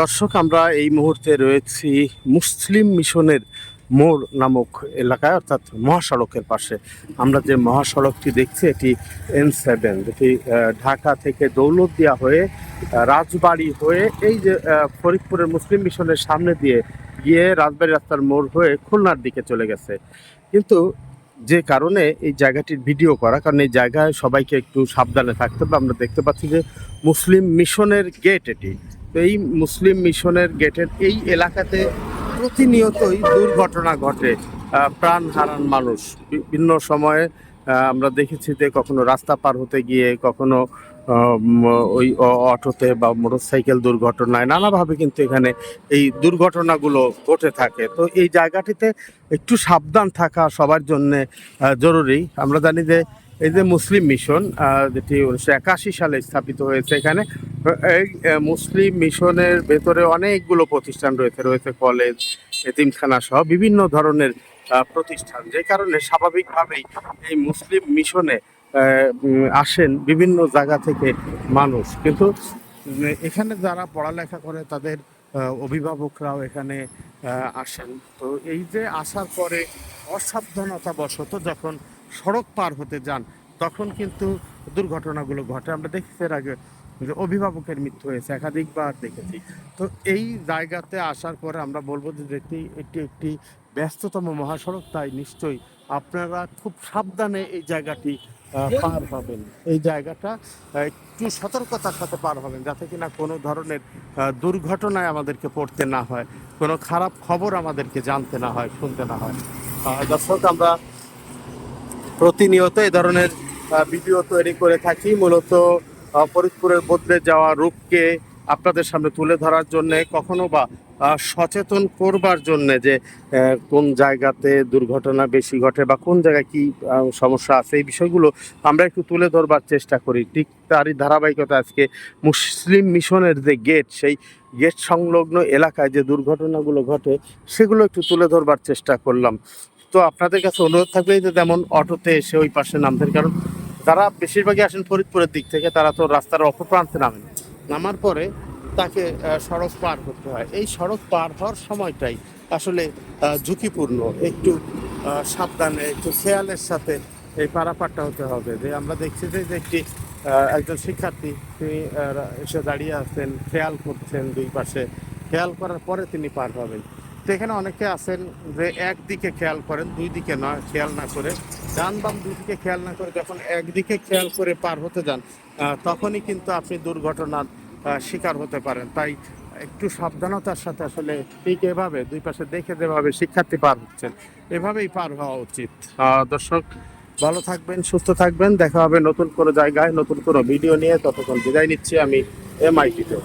দর্শক, আমরা এই মুহূর্তে রয়েছি মুসলিম মিশনের মোড় নামক এলাকায়, অর্থাৎ মহাসড়কের পাশে। আমরা যে মহাসড়কটি দেখছি, এটি এন সেভেন যেটি ঢাকা থেকে দৌলতদিয়া হয়ে রাজবাড়ি হয়ে এই যে ফরিদপুরের মুসলিম মিশনের সামনে দিয়ে গিয়ে রাজবাড়ি রাস্তার মোড় হয়ে খুলনার দিকে চলে গেছে। কিন্তু যে কারণে এই জায়গাটির ভিডিও করা, কারণ এই জায়গায় সবাইকে একটু সাবধানে থাকতে হবে। আমরা দেখতে পাচ্ছি যে মুসলিম মিশনের গেট এটি। এই মুসলিম মিশনের গেটের এই এলাকাতে প্রতিনিয়তই দুর্ঘটনা ঘটে। প্রাণ হারান মানুষ। বিভিন্ন সময়ে আমরা দেখেছি যে কখনো রাস্তা পার হতে গিয়ে, কখনো ওই অটোতে বা মোটরসাইকেল দুর্ঘটনায় নানাভাবে কিন্তু এখানে এই দুর্ঘটনাগুলো ঘটে থাকে। তো এই জায়গাটিতে একটু সাবধান থাকা সবার জন্য জরুরি। আমরা জানি যে এই যে মুসলিম মিশন যেটি উনিশশো একাশি সালে স্থাপিত হয়েছে এখানে এই মুসলিম মিশনের ভেতরে অনেকগুলো প্রতিষ্ঠান রয়েছে রয়েছে কলেজ, এতিমখানা সহ বিভিন্ন ধরনের প্রতিষ্ঠান। যে কারণে স্বাভাবিকভাবেই এই মুসলিম মিশনে আসেন বিভিন্ন জায়গা থেকে মানুষ। কিন্তু এখানে যারা পড়ালেখা করে তাদের অভিভাবকরাও এখানে আসেন। তো এই যে আসার পরে অসাবধানতা বশত যখন সড়ক পার হতে যান তখন কিন্তু দুর্ঘটনাগুলো ঘটে। আমরা দেখেছি এর আগে যে অভিভাবকের মৃত্যু হয়েছে, একাধিকবার দেখেছি। তো এই জায়গাতে আসার পরে আমরা বলব যে এটি এটি একটি ব্যস্ততম মহাসড়ক, তাই নিশ্চয়ই আপনারা খুব সাবধানে এই জায়গাটি পার হবেন। এই জায়গাটা একটু সতর্কতার সাথে পার হবেন, যাতে কিনা কোনো ধরনের দুর্ঘটনায় আমাদেরকে পড়তে না হয়, কোনো খারাপ খবর আমাদেরকে জানতে না হয়, শুনতে না হয়। দর্শক, আমরা প্রতিনিয়ত এই ধরনের ভিডিও তৈরি করে থাকি। মূলত ফরিদপুরের বদলে যাওয়া রূপকে আপনাদের সামনে তুলে ধরার জন্যে, কখনো বা সচেতন করবার জন্য যে কোন জায়গাতে দুর্ঘটনা বেশি ঘটে বা কোন জায়গায় কি সমস্যা আছে, এই বিষয়গুলো আমরা একটু তুলে ধরবার চেষ্টা করি। ঠিক তারই ধারাবাহিকতা আজকে মুসলিম মিশনের যে গেট, সেই গেট সংলগ্ন এলাকায় যে দুর্ঘটনাগুলো ঘটে, সেগুলো একটু তুলে ধরবার চেষ্টা করলাম। তো আপনাদের কাছে অনুরোধ থাকবে যে, যেমন অটোতে এসে ওই পাশে নামতেন, কারণ যারা বেশিরভাগই আসেন ফরিদপুরের দিক থেকে, তারা তো রাস্তার অপর প্রান্তে নামেন। নামার পরে তাকে সড়ক পার করতে হয়। এই সড়ক পার হওয়ার সময়টাই আসলে ঝুঁকিপূর্ণ। একটু সাবধানে, একটু খেয়ালের সাথে এই পারাপারটা হতে হবে। যে আমরা দেখছি যে যে একটি একজন শিক্ষার্থী তিনি এসে দাঁড়িয়ে আছেন, খেয়াল করছেন দুই পাশে। খেয়াল করার পরে তিনি পার হবেন। সেখানে অনেকে আছেন যে, একদিকে খেয়াল করেন, দুই দিকে নয়, খেয়াল না করে ডান বাম দুই দিকে খেয়াল না করে যখন একদিকে খেয়াল করে পার হতে যান তখনই কিন্তু আপনি দুর্ঘটনার শিকার হতে পারেন। তাই একটু সাবধানতার সাথে আসলে ঠিক এভাবে দুই পাশে দেখে যেভাবে শিক্ষার্থী পার হচ্ছেন, এভাবেই পার হওয়া উচিত। দর্শক, ভালো থাকবেন, সুস্থ থাকবেন। দেখা হবে নতুন কোনো জায়গায়, নতুন কোনো ভিডিও নিয়ে। ততক্ষণ বিদায় নিচ্ছি আমি এমআইটিতে।